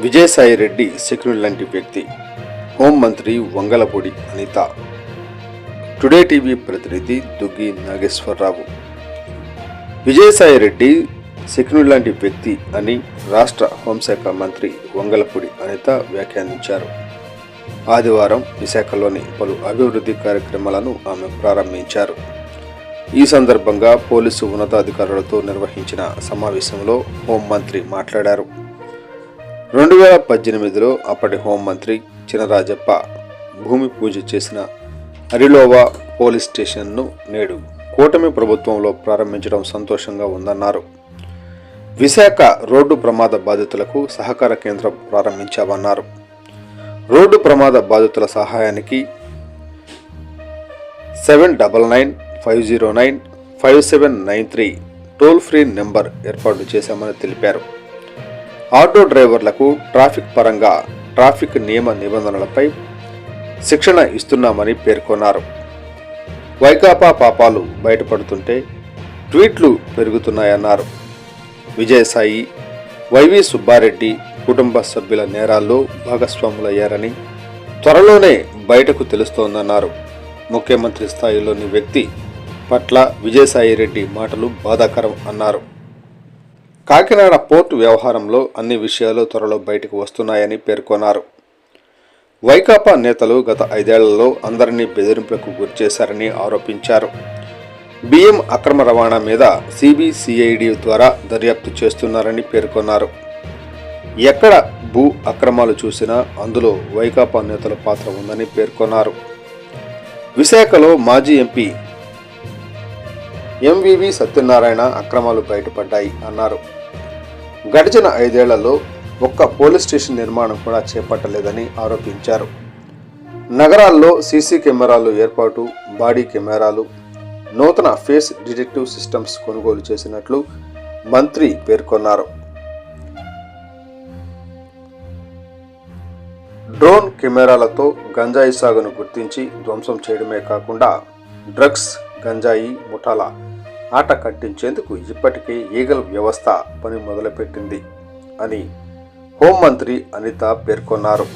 విజయసాయి రెడ్డి శకుని లాంటి వ్యక్తి హోంమంత్రి వంగలపూడి అనిత. టుడే టీవీ ప్రతినిధి దుగ్గి నాగేశ్వరరావు. విజయసాయి రెడ్డి శకుని లాంటి వ్యక్తి అని రాష్ట్ర హోంశాఖ మంత్రి వంగలపూడి అనిత వ్యాఖ్యానించారు. ఆదివారం విశాఖలోని పలు అభివృద్ధి కార్యక్రమాలను ఆమె ప్రారంభించారు. ఈ సందర్భంగా పోలీసు ఉన్నతాధికారులతో నిర్వహించిన సమావేశంలో హోంమంత్రి మాట్లాడారు. రెండు వేల పద్దెనిమిదిలో అప్పటి హోంమంత్రి చినరాజప్ప భూమి పూజ చేసిన అరిలోవా పోలీస్ స్టేషన్ను నేడు కూటమి ప్రభుత్వంలో ప్రారంభించడం సంతోషంగా ఉందన్నారు. విశాఖ రోడ్డు ప్రమాద బాధితులకు సహకార కేంద్రం ప్రారంభించామన్నారు. రోడ్డు ప్రమాద బాధితుల సహాయానికి seven double nine five zero nine five seven nine three toll free number ఏర్పాటు చేశామని తెలిపారు. ఆటో డ్రైవర్లకు ట్రాఫిక్ పరంగా ట్రాఫిక్ నియమ నిబంధనలపై శిక్షణ ఇస్తున్నామని పేర్కొన్నారు. వైకాపా పాపాలు బయటపడుతుంటే ట్వీట్లు పెరుగుతున్నాయన్నారు. విజయసాయి వైవి సుబ్బారెడ్డి కుటుంబ సభ్యుల నేరాల్లో భాగస్వాములయ్యారని త్వరలోనే బయటకు తెలుస్తోందన్నారు. ముఖ్యమంత్రి స్థాయిలోని వ్యక్తి పట్ల విజయసాయి రెడ్డి మాటలు బాధాకరం అన్నారు. కాకినాడ పోర్టు వ్యవహారంలో అన్ని విషయాలు త్వరలో బయటకు వస్తున్నాయని పేర్కొన్నారు. వైకాపా నేతలు గత ఐదేళ్ళలో అందరినీ బెదిరింపులకు గురిచేశారని ఆరోపించారు. బియ్యం అక్రమ రవాణా మీద సిబిసిఐడి ద్వారా దర్యాప్తు చేస్తున్నారని పేర్కొన్నారు. ఎక్కడ భూ అక్రమాలు చూసినా అందులో వైకాపా నేతల పాత్ర ఉందని పేర్కొన్నారు. విశాఖలో మాజీ ఎంపీ ఎంవివి సత్యనారాయణ అక్రమాలు బయటపడ్డాయి అన్నారు. గడిచిన ఐదేళ్ళలో ఒక్క పోలీస్ స్టేషన్ నిర్మాణం కూడా చేపట్టలేదని ఆరోపించారు. నగరాల్లో సీసీ కెమెరాలు ఏర్పాటు బాడీ కెమెరాలు నూతన ఫేస్ డిటెక్టివ్ సిస్టమ్స్ కొనుగోలు చేసినట్లు మంత్రి పేర్కొన్నారు. డ్రోన్ కెమెరాలతో గంజాయి సాగును గుర్తించి ధ్వంసం చేయడమే కాకుండా డ్రగ్స్ గంజాయి ముఠాల ఆట కట్టించేందుకు ఇప్పటికే ఈగల్ వ్యవస్థ పని మొదలుపెట్టింది అని హోంమంత్రి అనిత పేర్కొన్నారు.